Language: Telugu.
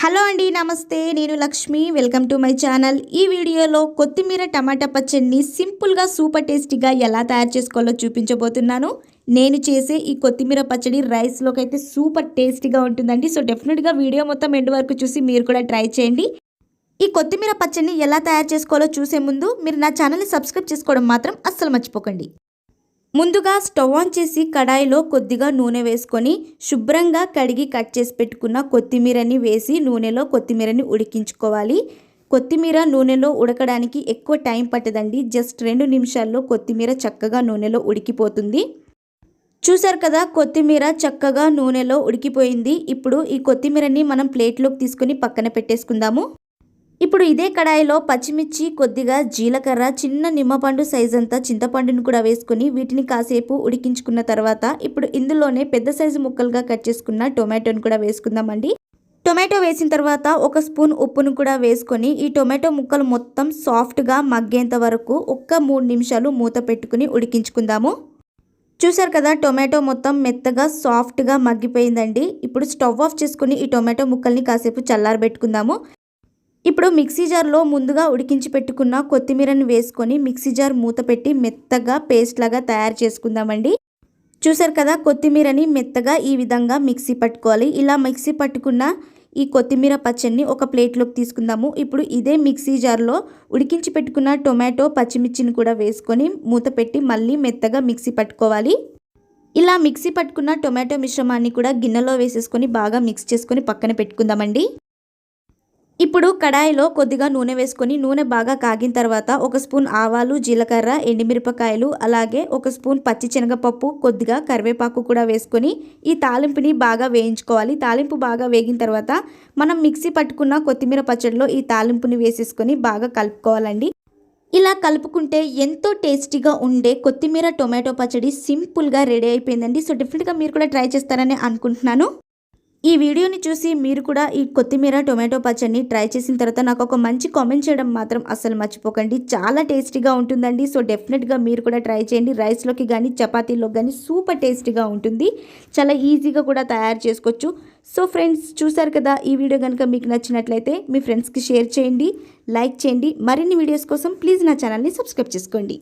హలో అండి నమస్తే. నేను Lakshmi. Welcome to my channel. ఈ వీడియోలో కొత్తిమీర టమాటా పచ్చడిని సింపుల్గా సూపర్ టేస్టీగా ఎలా తయారు చేసుకోవాలో చూపించబోతున్నాను. నేను చేసే ఈ కొత్తిమీర పచ్చడి రైస్లోకి అయితే సూపర్ టేస్టీగా ఉంటుందండి. సో డెఫినెట్గా వీడియో మొత్తం ఎండ్ వరకు చూసి మీరు కూడా ట్రై చేయండి. ఈ కొత్తిమీర పచ్చడిని ఎలా తయారు చేసుకోవాలో చూసే ముందు మీరు నా ఛానల్ని సబ్స్క్రైబ్ చేసుకోవడం మాత్రం అస్సలు మర్చిపోకండి. ముందుగా స్టవ్ ఆన్ చేసి కడాయిలో కొద్దిగా నూనె వేసుకొని శుభ్రంగా కడిగి కట్ చేసి పెట్టుకున్న కొత్తిమీరని వేసి నూనెలో కొత్తిమీరని ఉడికించుకోవాలి. కొత్తిమీర నూనెలో ఉడకడానికి ఎక్కువ టైం పట్టదండి. జస్ట్ రెండు నిమిషాల్లో కొత్తిమీర చక్కగా నూనెలో ఉడికిపోతుంది. చూసారు కదా కొత్తిమీర చక్కగా నూనెలో ఉడికిపోయింది. ఇప్పుడు ఈ కొత్తిమీరని మనం ప్లేట్లోకి తీసుకొని పక్కన పెట్టేసుకుందాము. ఇప్పుడు ఇదే కడాయిలో పచ్చిమిర్చి కొద్దిగా జీలకర్ర చిన్న నిమ్మపండు సైజ్ అంతా చింతపండును కూడా వేసుకొని వీటిని కాసేపు ఉడికించుకున్న తర్వాత ఇప్పుడు ఇందులోనే పెద్ద సైజు ముక్కలుగా కట్ చేసుకున్న టొమాటోని కూడా వేసుకుందామండి. టొమాటో వేసిన తర్వాత ఒక స్పూన్ ఉప్పును కూడా వేసుకొని ఈ టొమాటో ముక్కలు మొత్తం సాఫ్ట్గా మగ్గేంత వరకు ఒక్క మూడు నిమిషాలు మూత పెట్టుకుని ఉడికించుకుందాము. చూసారు కదా టొమాటో మొత్తం మెత్తగా సాఫ్ట్గా మగ్గిపోయిందండి. ఇప్పుడు స్టవ్ ఆఫ్ చేసుకుని ఈ టొమాటో ముక్కల్ని కాసేపు చల్లారబెట్టుకుందాము. ఇప్పుడు మిక్సీ జార్లో ముందుగా ఉడికించి పెట్టుకున్న కొత్తిమీరని వేసుకొని మిక్సీ జార్ మూత పెట్టి మెత్తగా పేస్ట్ లాగా తయారు చేసుకుందామండి. చూసారు కదా కొత్తిమీరని మెత్తగా ఈ విధంగా మిక్సీ పట్టుకోవాలి. ఇలా మిక్సీ పట్టుకున్న ఈ కొత్తిమీర పచ్చడిని ఒక ప్లేట్లోకి తీసుకుందాము. ఇప్పుడు ఇదే మిక్సీ జార్లో ఉడికించి పెట్టుకున్న టొమాటో పచ్చిమిర్చిని కూడా వేసుకొని మూత పెట్టి మళ్ళీ మెత్తగా మిక్సీ పట్టుకోవాలి. ఇలా మిక్సీ పట్టుకున్న టొమాటో మిశ్రమాన్ని కూడా గిన్నెలో వేసేసుకొని బాగా మిక్స్ చేసుకొని పక్కన పెట్టుకుందామండి. ఇప్పుడు కడాయిలో కొద్దిగా నూనె వేసుకొని నూనె బాగా కాగిన తర్వాత ఒక స్పూన్ ఆవాలు జీలకర్ర ఎండుమిరపకాయలు అలాగే ఒక స్పూన్ పచ్చి శనగపప్పు కొద్దిగా కరివేపాకు కూడా వేసుకొని ఈ తాలింపుని బాగా వేయించుకోవాలి. తాలింపు బాగా వేగిన తర్వాత మనం మిక్సీ పట్టుకున్న కొత్తిమీర పచ్చడిలో ఈ తాలింపుని వేసేసుకొని బాగా కలుపుకోవాలండి. ఇలా కలుపుకుంటే ఎంతో టేస్టీగా ఉండే కొత్తిమీర టొమాటో పచ్చడి సింపుల్గా రెడీ అయిపోయిందండి. సో డెఫినెట్గా మీరు కూడా ట్రై చేస్తారని అనుకుంటున్నాను. ఈ వీడియోని చూసి మీరు కూడా ఈ కొత్తిమీర టొమాటో పచ్చడిని ట్రై చేసిన తర్వాత నాకు ఒక మంచి కామెంట్ చేయడం మాత్రం అసలు మర్చిపోకండి. చాలా టేస్టీగా ఉంటుందండి. సో డెఫినెట్గా మీరు కూడా ట్రై చేయండి. రైస్లోకి కానీ చపాతీలోకి కానీ సూపర్ టేస్టీగా ఉంటుంది. చాలా ఈజీగా కూడా తయారు చేసుకోవచ్చు. సో ఫ్రెండ్స్ చూసారు కదా ఈ వీడియో కనుక మీకు నచ్చినట్లయితే మీ ఫ్రెండ్స్కి షేర్ చేయండి లైక్ చేయండి. మరిన్ని వీడియోస్ కోసం ప్లీజ్ నా ఛానల్ని సబ్స్క్రైబ్ చేసుకోండి.